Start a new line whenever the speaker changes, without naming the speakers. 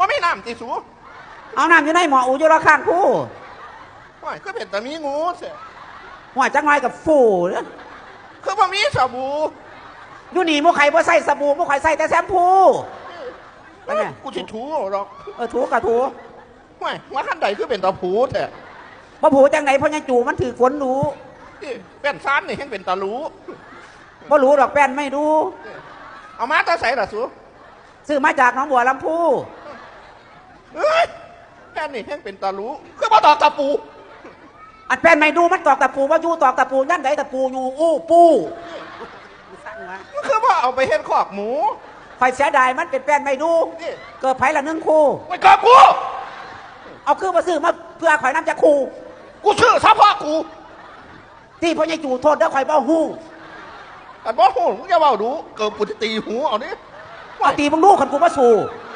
ว่าไม่น้ำติสู
เอาน้ำอยู่ในหมออูอยู่รอข้างผู้
ว่าก็เป็นแต่มีงูเสีย
หัวจังน้อยกับฟูเด้อ
คือว่ามีสบู่
อยู่นี่หมูไข่บ่ใส่สบู่หมูไข่ใส่แต่แชมพูเป็นไง
กูสิถูเอาหรอก
เออถูกะถู
ว่าว่าขั้นใดคือเป็นตะผูแท้
บ่ผูจังไหนเพราะยังจู่มันถือฝนรู้
นี่เป็นซานนี่ยังเป็นตะรู้
บ่รู้ดอกแป้นไม่รู้
เอามาตาใส่ละสู
ซื้อมาจากหน้องบัวลำพู
เอ้ยแค่นี่ยังเป็นตะรู้คือมาตอกตะปู
อันแป้นไม่ดูมันตอกตะปูว่าอยู่ตอกตะปูยันใดตะปูอยู่อู้ปูสั่งมา
มันคือว่าเอาไปเฮ็ดขอกหมู
ไฟเสียดายมันเป็นแป้นไม่ดู
นี่
เกิดไผละหนึ่งคู่
ไม่กอบกู
เอาคือมาซื้อมาเพื่อข่อยน้ำจะคู่
กูชื่อซะพ่อกู
ที่พ่อใหญ่จู่โทษเด้อข่อยบ่ฮู้
แต่บอกหูมึงจะเบาดู เกิดปุติตีหูเอานี่
เอาตีมึงดูคนกูมาสู่
เ